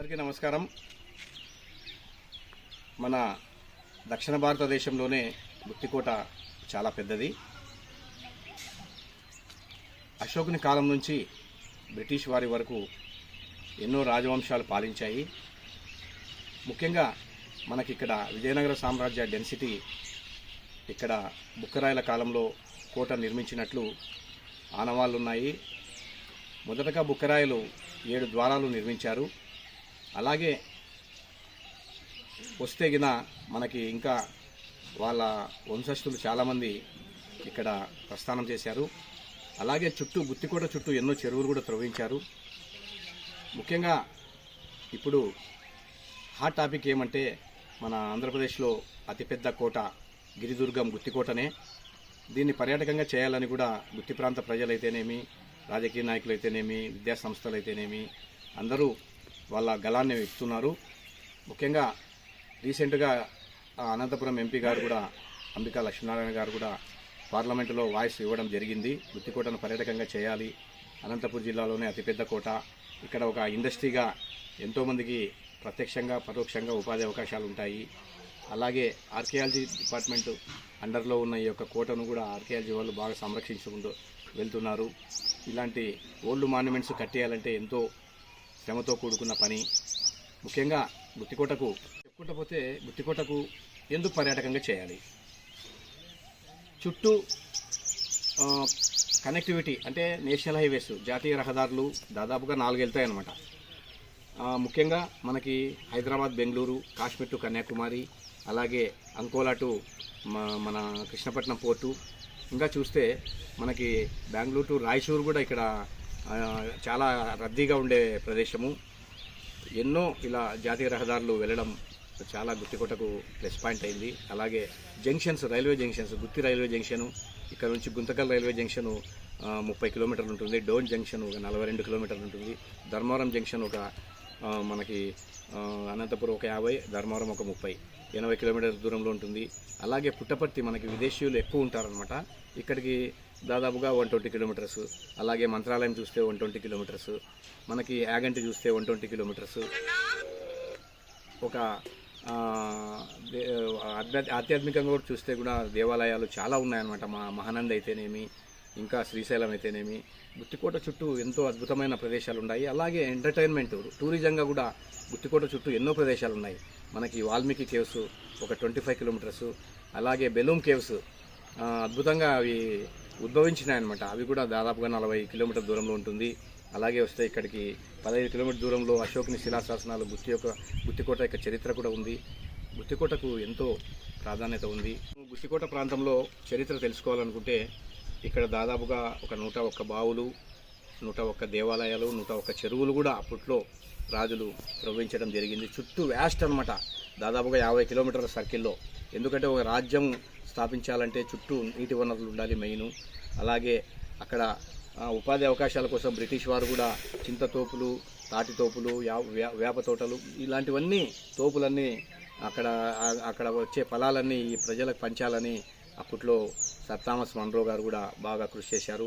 అందరికీ నమస్కారం. మన దక్షిణ భారతదేశంలోనే గుత్తికోట చాలా పెద్దది. అశోకుని కాలం నుంచి బ్రిటిష్ వారి వరకు ఎన్నో రాజవంశాలు పాలించాయి. ముఖ్యంగా మనకి ఇక్కడ విజయనగర సామ్రాజ్య డెన్సిటీ ఇక్కడ బుక్కరాయల కాలంలో కోట నిర్మించినట్లు ఆనవాళ్ళు ఉన్నాయి మొదటగా బుక్కరాయలు ఏడు ద్వారాలు నిర్మించారు. అలాగే వస్తే గిన మనకి ఇంకా వాళ్ళ వంశస్థులు చాలామంది ఇక్కడ ప్రస్థానం చేశారు. అలాగే చుట్టూ గుత్తికోట చుట్టూ ఎన్నో చెరువులు కూడా త్రవ్వించారు ముఖ్యంగా ఇప్పుడు హాట్ టాపిక్ ఏమంటే మన ఆంధ్రప్రదేశ్లో అతిపెద్ద కోట గిరిదుర్గం గుత్తికోటనే. దీన్ని పర్యాటకంగా చేయాలని కూడా గుత్తి ప్రాంత ప్రజలైతేనేమి రాజకీయ నాయకులు అయితేనేమి విద్యాసంస్థలు అయితేనేమి అందరూ వాళ్ళ గళాన్ని ఇస్తున్నారు. ముఖ్యంగా రీసెంట్గా అనంతపురం ఎంపీ గారు కూడా అంబికా లక్ష్మీనారాయణ గారు కూడా పార్లమెంటులో వాయిస్ ఇవ్వడం జరిగింది. గుత్తికోటను పర్యాటకంగా చేయాలి. అనంతపురం జిల్లాలోనే అతిపెద్ద కోట. ఇక్కడ ఒక ఇండస్ట్రీగా ఎంతోమందికి ప్రత్యక్షంగా పరోక్షంగా ఉపాధి అవకాశాలు ఉంటాయి. అలాగే ఆర్కియాలజీ డిపార్ట్మెంట్ అండర్లో ఉన్న ఈ యొక్క కోటను కూడా ఆర్కియాలజీ వాళ్ళు బాగా సంరక్షించుకుంటూ వెళ్తున్నారు. ఇలాంటి ఓల్డ్ మాన్యుమెంట్స్ కట్టేయాలంటే ఎంతో శ్రమతో కూడుకున్న పని. ముఖ్యంగా గుత్తికోటకు చెప్పుకుంటూ పోతే గుత్తికోటకు ఎందుకు పర్యాటకంగా చేయాలి. చుట్టూ కనెక్టివిటీ అంటే నేషనల్ హైవేస్ జాతీయ రహదారులు దాదాపుగా నాలుగు వెళ్తాయన్నమాట ఆ, ముఖ్యంగా మనకి హైదరాబాద్ బెంగళూరు కాశ్మీర్ టు కన్యాకుమారి అలాగే అంకోలా టు మన కృష్ణపట్నం పోర్టు. ఇంకా చూస్తే మనకి బెంగళూరు టు రాయచూరు కూడా ఇక్కడ చాలా రద్దీగా ఉండే ప్రదేశము. ఎన్నో ఇలా జాతీయ రహదారులు వెళ్ళడం చాలా గుత్తికోటకు ప్లస్ పాయింట్ అయింది. అలాగే junctions railway junctions Gooty railway junction ఇక్కడ నుంచి గుంతకల్ రైల్వే జంక్షను ముప్పై కిలోమీటర్లు ఉంటుంది. డోన్ జంక్షన్ ఒక నలభై రెండు కిలోమీటర్లు ఉంటుంది. ధర్మవరం జంక్షన్ ఒక మనకి అనంతపురం ఒక యాభై ధర్మవరం ఒక ముప్పై ఎనభై కిలోమీటర్ల దూరంలో ఉంటుంది. అలాగే పుట్టపర్తి మనకి విదేశీయులు ఎక్కువ ఉంటారనమాట ఇక్కడికి దాదాపుగా వన్ ట్వంటీ కిలోమీటర్స్. అలాగే మంత్రాలయం చూస్తే వన్ ట్వంటీ కిలోమీటర్స్. మనకి యాగంటి చూస్తే వన్ ట్వంటీ కిలోమీటర్స్. ఒక ఆధ్యాత్మికంగా కూడా చూస్తే కూడా దేవాలయాలు చాలా ఉన్నాయన్నమాట. మా మహానంద అయితేనేమి ఇంకా శ్రీశైలం అయితేనేమి గుత్తికోట చుట్టూ ఎంతో అద్భుతమైన ప్రదేశాలు ఉన్నాయి. అలాగే ఎంటర్టైన్మెంట్ టూరిజంగా కూడా గుత్తికోట చుట్టూ ఎన్నో ప్రదేశాలు ఉన్నాయి. మనకి వాల్మీకి కేవ్స్ ఒక ట్వంటీ ఫైవ్ కిలోమీటర్స్. అలాగే బెలూమ్ కేవ్స్ అద్భుతంగా అవి ఉద్భవించినాయన్నమాట. అవి కూడా దాదాపుగా నలభై కిలోమీటర్ దూరంలో ఉంటుంది. అలాగే వస్తే ఇక్కడికి పదహైదు కిలోమీటర్ దూరంలో అశోకుని శిలాశాసనాలు గుత్తి యొక్క గుత్తికోట యొక్క చరిత్ర కూడా ఉంది. గుత్తికోటకు ఎంతో ప్రాధాన్యత ఉంది. గుత్తికోట ప్రాంతంలో చరిత్ర తెలుసుకోవాలనుకుంటే ఇక్కడ దాదాపుగా ఒక నూట ఒక్క బావులు నూట ఒక్క దేవాలయాలు నూట ఒక్క చెరువులు కూడా అప్పట్లో రాజులు ప్రవహించడం జరిగింది. చుట్టూ వ్యాస్ట్ అనమాట దాదాపుగా యాభై కిలోమీటర్ల సర్కిల్లో. ఎందుకంటే ఒక రాజ్యం స్థాపించాలంటే చుట్టూ నీటి వనరులు ఉండాలి మెయిన్. అలాగే అక్కడ ఉపాధి అవకాశాల కోసం బ్రిటిష్ వారు కూడా చింతతోపులు తాటి తోపులు వేప తోటలు ఇలాంటివన్నీ తోపులన్నీ అక్కడ అక్కడ వచ్చే ఫలాలన్నీ ఈ ప్రజలకు పంచాలని అప్పట్లో సర్ థామస్ మన్రో గారు కూడా బాగా కృషి చేశారు.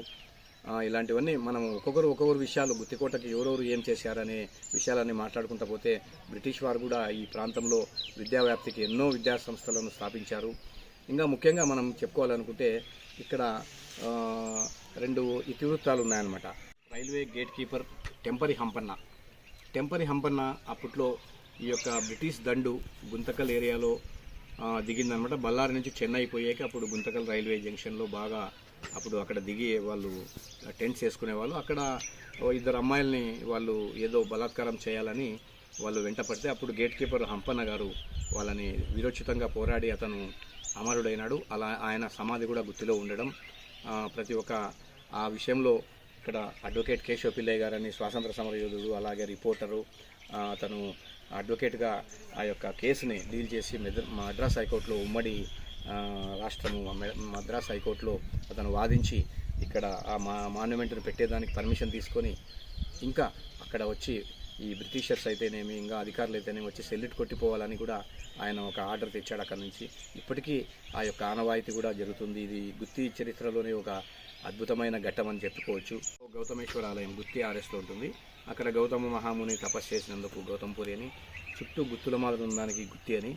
ఇలాంటివన్నీ మనం ఒక్కొక్కరు ఒక్కొక్కరు విషయాలు గుత్తికోటకి ఎవరెవరు ఏం చేశారనే విషయాలన్నీ మాట్లాడుకుంటా పోతే బ్రిటిష్ వారు కూడా ఈ ప్రాంతంలో విద్యావ్యాప్తికి ఎన్నో విద్యా సంస్థలను స్థాపించారు. ఇంకా ముఖ్యంగా మనం చెప్పుకోవాలనుకుంటే ఇక్కడ రెండు ఇతివృత్తాలు ఉన్నాయన్నమాట. Railway gate keeper Tempari Hampanna. Tempari Hampanna అప్పట్లో ఈ యొక్క బ్రిటిష్ దండు గుంతకల్ ఏరియాలో దిగిందనమాట బళ్ళారి నుంచి చెన్నై పోయాక అప్పుడు గుంతకల్ రైల్వే జంక్షన్లో బాగా అప్పుడు అక్కడ దిగి వాళ్ళు టెంట్స్ వేసుకునేవాళ్ళు. అక్కడ ఇద్దరు అమ్మాయిల్ని వాళ్ళు ఏదో బలాత్కారం చేయాలని వాళ్ళు వెంట పడితే అప్పుడు గేట్ కీపర్ హంపన్న గారు వాళ్ళని విరోచితంగా పోరాడి అతను అమరుడైనాడు. అలా ఆయన సమాధి కూడా గుర్తులో ఉండడం ప్రతి ఒక్క ఆ విషయంలో ఇక్కడ అడ్వకేట్ కేశవ పిల్లయ్య గారని స్వాతంత్ర సమర యోధుడు అలాగే రిపోర్టరు అతను అడ్వకేట్గా ఆ యొక్క కేసుని డీల్ చేసి మెద- మద్రాస్ హైకోర్టులో ఉమ్మడి రాష్ట్రము మద్రాస్ హైకోర్టులో అతను వాదించి ఇక్కడ ఆ మా మాన్యుమెంట్ని పెట్టేదానికి పర్మిషన్ తీసుకొని ఇంకా అక్కడ వచ్చి ఈ బ్రిటిషర్స్ అయితేనేమి ఇంకా అధికారులు అయితేనేమి వచ్చి సెల్లిట్ కొట్టిపోవాలని కూడా ఆయన ఒక ఆర్డర్ తెచ్చాడు అక్కడ నుంచి. ఇప్పటికీ ఆ యొక్క ఆనవాయితీ కూడా జరుగుతుంది. ఇది గుత్తి చరిత్రలోనే ఒక అద్భుతమైన ఘట్టం అని చెప్పుకోవచ్చు. గౌతమేశ్వర ఆలయం గుత్తి ఆరేస్తూ ఉంటుంది. అక్కడ గౌతమ మహాముని తపస్సు చేసినందుకు గౌతమపురి అని చుట్టూ గుత్తుల మాదిరి ఉన్నదానికి గుత్తి అని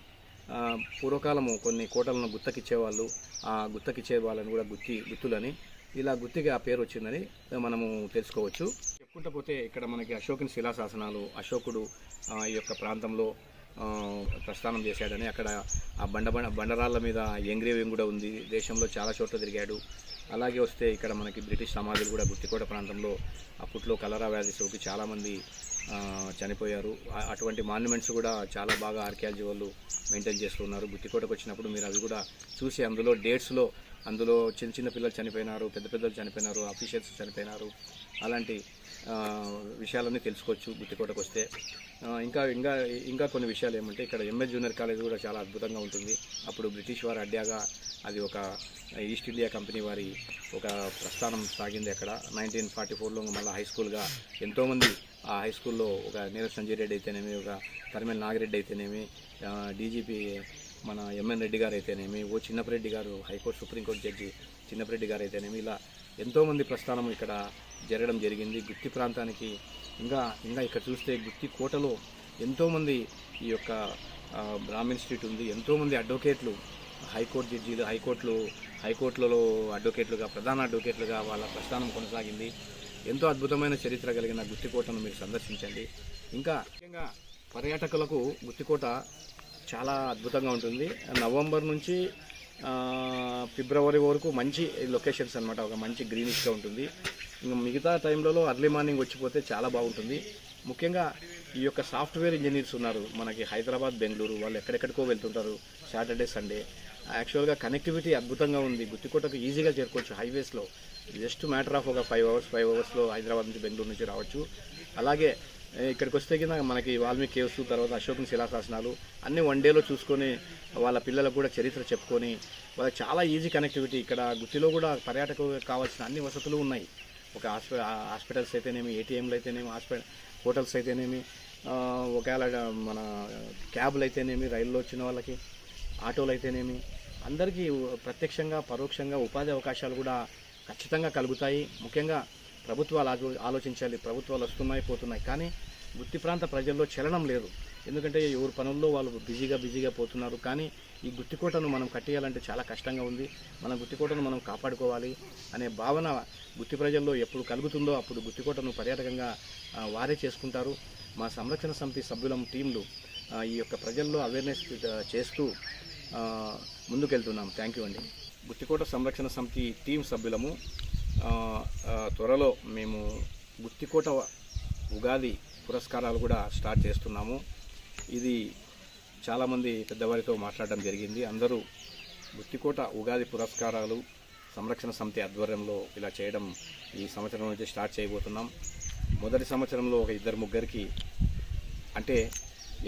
పూర్వకాలము కొన్ని కోటలను గుత్తకిచ్చేవాళ్ళు ఆ గుత్తకిచ్చే వాళ్ళని కూడా గుత్తి గుత్తులని. ఇలా గుత్తికి ఆ పేరు వచ్చిందని మనము తెలుసుకోవచ్చు. చెప్పుకుంటూ పోతే ఇక్కడ మనకి అశోకుని శిలాశాసనాలు అశోకుడు ఈ యొక్క ప్రాంతంలో ప్రస్థానం చేశాడని అక్కడ ఆ బండ బండ బండరాళ్ళ మీద ఎంగ్రేవింగ్ కూడా ఉంది. దేశంలో చాలా చోట్ల తిరిగాడు. అలాగే వస్తే ఇక్కడ మనకి బ్రిటిష్ సమాధులు కూడా గుత్తికోట ప్రాంతంలో అప్పట్లో కలరా వ్యాధి సోకి చాలామంది చనిపోయారు. అటువంటి మాన్యుమెంట్స్ కూడా చాలా బాగా ఆర్కియాలజీ వాళ్ళు మెయింటైన్ చేస్తున్నారు. గుత్తికోటకు వచ్చినప్పుడు మీరు అవి కూడా చూసి అందులో డేట్స్లో అందులో చిన్న చిన్న పిల్లలు చనిపోయినారు పెద్ద పెద్దలు చనిపోయినారు అఫీషియల్స్ చనిపోయినారు. అలాంటి విషయాలన్నీ తెలుసుకోవచ్చు గుత్తికోటకు వస్తే. ఇంకా ఇంకా ఇంకా కొన్ని విషయాలు ఏమంటే ఇక్కడ ఎంఎస్ జూనియర్ కాలేజ్ కూడా చాలా అద్భుతంగా ఉంటుంది. అప్పుడు బ్రిటిష్ వారు అడ్డాగా అది ఒక ఈస్ట్ ఇండియా కంపెనీ వారి ఒక ప్రస్థానం సాగింది అక్కడ. నైన్టీన్ ఫార్టీ ఫోర్లో మళ్ళీ హై స్కూల్గా ఎంతోమంది ఆ హై స్కూల్లో ఒక నీరజ్ సంజయ్ రెడ్డి అయితేనేమి ఒక తరిమేల నాగిరెడ్డి అయితేనేమి డీజీపీ మన ఎంఎన్ రెడ్డి గారు అయితేనేమి ఓ చిన్నపరెడ్డి గారు హైకోర్టు సుప్రీంకోర్టు జడ్జి చిన్నపరెడ్డి గారు అయితేనేమి ఇలా ఎంతోమంది ప్రస్థానం ఇక్కడ జరగడం జరిగింది. గుత్తి ప్రాంతానికి ఇంకా ఇంకా ఇక్కడ చూస్తే గుత్తి కోటలో ఎంతోమంది ఈ యొక్క ఆ, స్ట్రీట్ ఉంది. ఎంతోమంది అడ్వకేట్లు హైకోర్టు జడ్జీలు హైకోర్టులు హైకోర్టులలో అడ్వకేట్లుగా ప్రధాన అడ్వకేట్లుగా వాళ్ళ ప్రస్థానం కొనసాగింది. ఎంతో అద్భుతమైన చరిత్ర కలిగిన గుత్తికోటను మీరు సందర్శించండి. ఇంకా ముఖ్యంగా పర్యాటకులకు గుత్తికోట చాలా అద్భుతంగా ఉంటుంది. నవంబర్ నుంచి ఫిబ్రవరి వరకు మంచి లొకేషన్స్ అనమాట ఒక మంచి గ్రీనిష్గా ఉంటుంది. ఇంకా మిగతా టైంలలో అర్లీ మార్నింగ్ వచ్చిపోతే చాలా బాగుంటుంది. ముఖ్యంగా ఈ యొక్క సాఫ్ట్వేర్ ఇంజనీర్స్ ఉన్నారు. మనకి హైదరాబాద్ బెంగళూరు వాళ్ళు ఎక్కడెక్కడికో వెళ్తుంటారు. Saturday Sunday. యాక్చువల్గా కనెక్టివిటీ అద్భుతంగా ఉంది. గుత్తికోటకు ఈజీగా చేరుకోవచ్చు హైవేస్లో. జస్ట్ మ్యాటర్ ఆఫ్ ఒక ఫైవ్ అవర్స్ ఫైవ్ అవర్స్లో హైదరాబాద్ నుంచి బెంగళూరు నుంచి రావచ్చు. అలాగే ఇక్కడికి వస్తే కింద మనకి వాల్మీకి కేవ్స్ తర్వాత అశోకుని శిలాశాసనాలు అన్ని వన్ డేలో చూసుకొని వాళ్ళ పిల్లలకు కూడా చరిత్ర చెప్పుకొని వాళ్ళకి చాలా ఈజీ కనెక్టివిటీ ఇక్కడ గుత్తిలో కూడా పర్యాటకులకు కావాల్సిన అన్ని వసతులు ఉన్నాయి. ఒక హాస్పిటల్ హాస్పిటల్స్ అయితేనేమి ఏటీఎంలు అయితేనేమి హాస్పిటల్ హోటల్స్ అయితేనేమి ఒకవేళ మన క్యాబ్లు అయితేనేమి రైల్లో వచ్చిన వాళ్ళకి ఆటోలు అయితేనేమి అందరికీ ప్రత్యక్షంగా పరోక్షంగా ఉపాధి అవకాశాలు కూడా ఖచ్చితంగా కలుగుతాయి. ముఖ్యంగా ప్రభుత్వాలు ఆలో- ఆలోచించాలి ప్రభుత్వాలు వస్తున్నాయి పోతున్నాయి. కానీ గుత్తి ప్రాంత ప్రజల్లో చలనం లేదు. ఎందుకంటే ఎవరి పనుల్లో వాళ్ళు బిజీగా బిజీగా పోతున్నారు. కానీ ఈ గుత్తికోటను మనం కట్టేయాలంటే చాలా కష్టంగా ఉంది. మన గుత్తికోటను మనం కాపాడుకోవాలి అనే భావన గుత్తి ప్రజల్లో ఎప్పుడు కలుగుతుందో అప్పుడు గుత్తికోటను పర్యాటకంగా వారే చేసుకుంటారు. మా సంరక్షణ సమితి సభ్యులం టీంలు ఈ యొక్క ప్రజల్లో అవేర్నెస్ చేస్తూ ముందుకెళ్తున్నాం. థ్యాంక్ యూ అండి. గుత్తికోట సంరక్షణ సమితి టీం సభ్యులము త్వరలో మేము గుత్తికోట ఉగాది పురస్కారాలు కూడా స్టార్ట్ చేస్తున్నాము. ఇది చాలామంది పెద్దవారితో మాట్లాడడం జరిగింది. అందరూ గుత్తికోట ఉగాది పురస్కారాలు సంరక్షణ సమితి ఆధ్వర్యంలో ఇలా చేయడం ఈ సంవత్సరం నుంచి స్టార్ట్ చేయబోతున్నాం. మొదటి సంవత్సరంలో ఒక ఇద్దరు ముగ్గురికి అంటే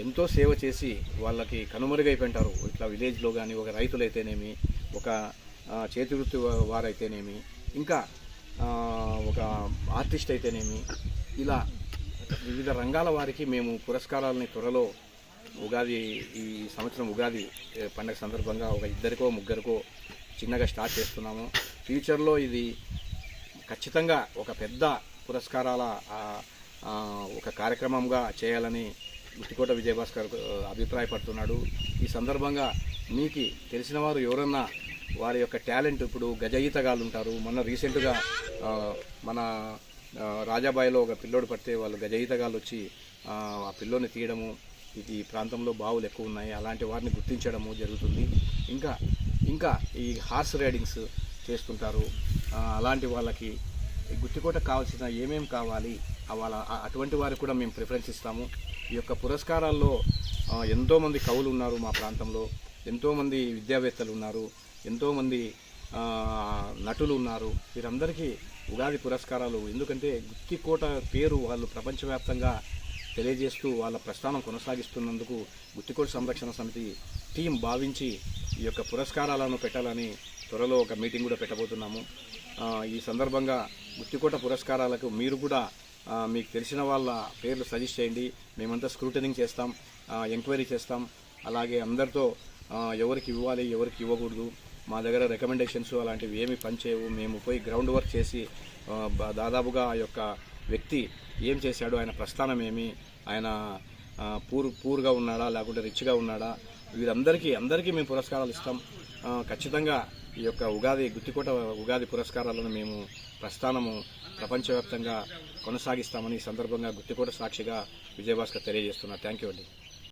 ఎంతో సేవ చేసి వాళ్ళకి కనుమరుగైపోయింటారు. ఇట్లా విలేజ్లో కానీ ఒక రైతులైతేనేమి ఒక చేతివృత్తి వారైతేనేమి ఇంకా ఒక ఆర్టిస్ట్ అయితేనేమి ఇలా వివిధ రంగాల వారికి మేము పురస్కారాలని త్వరలో ఉగాది ఈ సంవత్సరం ఉగాది పండగ సందర్భంగా ఒక ఇద్దరికో ముగ్గురికో చిన్నగా స్టార్ట్ చేస్తున్నాము. ఫ్యూచర్లో ఇది ఖచ్చితంగా ఒక పెద్ద పురస్కారాల ఒక కార్యక్రమంగా చేయాలని గుత్తికోట విజయభాస్కర్ అభిప్రాయపడుతున్నాడు. ఈ సందర్భంగా మీకు తెలిసిన వారు ఎవరన్నా వారి యొక్క టాలెంట్ ఇప్పుడు గజయితగాళ్ళు ఉంటారు మొన్న రీసెంట్గా మన రాజాబాయిలో ఒక పిల్లోడు పడితే వాళ్ళు గజయితగాళ్ళు వచ్చి ఆ, పిల్లోని తీయడము ఇది ఈ ప్రాంతంలో బావులు ఎక్కువ ఉన్నాయి అలాంటి వారిని గుర్తించడము జరుగుతుంది. ఇంకా ఇంకా ఈ హార్స్ రైడింగ్స్ చేస్తుంటారు. అలాంటి వాళ్ళకి ఈ గుత్తికోట కావాల్సిన ఏమేమి కావాలి? వాళ్ళ అటువంటి వారికి కూడా మేము ప్రిఫరెన్స్ ఇస్తాము. ఈ యొక్క పురస్కారాల్లో ఎంతోమంది కవులు ఉన్నారు మా ప్రాంతంలో. ఎంతోమంది విద్యావేత్తలు ఉన్నారు. ఎంతోమంది నటులు ఉన్నారు. వీరందరికీ ఉగాది పురస్కారాలు. ఎందుకంటే గుత్తికోట పేరు వాళ్ళు ప్రపంచవ్యాప్తంగా తెలియజేస్తూ వాళ్ళ ప్రస్థానం కొనసాగిస్తున్నందుకు గుత్తికోట సంరక్షణ సమితి టీం భావించి ఈ యొక్క పురస్కారాలను పెట్టాలని త్వరలో ఒక మీటింగ్ కూడా పెట్టబోతున్నాము. ఈ సందర్భంగా గుత్తికోట పురస్కారాలకు మీరు కూడా మీకు తెలిసిన వాళ్ళ పేర్లు సజెస్ట్ చేయండి. మేమంతా స్క్రూటనింగ్ చేస్తాం ఎంక్వైరీ చేస్తాం. అలాగే అందరితో ఎవరికి ఇవ్వాలి ఎవరికి ఇవ్వకూడదు. మా దగ్గర రికమెండేషన్స్ అలాంటివి ఏమి పనిచేయవు. మేము పోయి గ్రౌండ్ వర్క్ చేసి దాదాపుగా ఆ యొక్క వ్యక్తి ఏం చేశాడు ఆయన ప్రస్థానం ఏమి ఆయన పూర్ పూర్గా ఉన్నాడా లేకుంటే రిచ్గా ఉన్నాడా వీరందరికీ అందరికీ మేము పురస్కారాలు ఇస్తాం. ఖచ్చితంగా ఈ యొక్క ఉగాది గుత్తికోట ఉగాది పురస్కారాలను మేము ప్రస్థానము ప్రపంచవ్యాప్తంగా కొనసాగిస్తామని ఈ సందర్భంగా గుత్తికోట సాక్షిగా విజయభాస్కర్ తెలియజేస్తున్నా. థ్యాంక్ యూ అండి.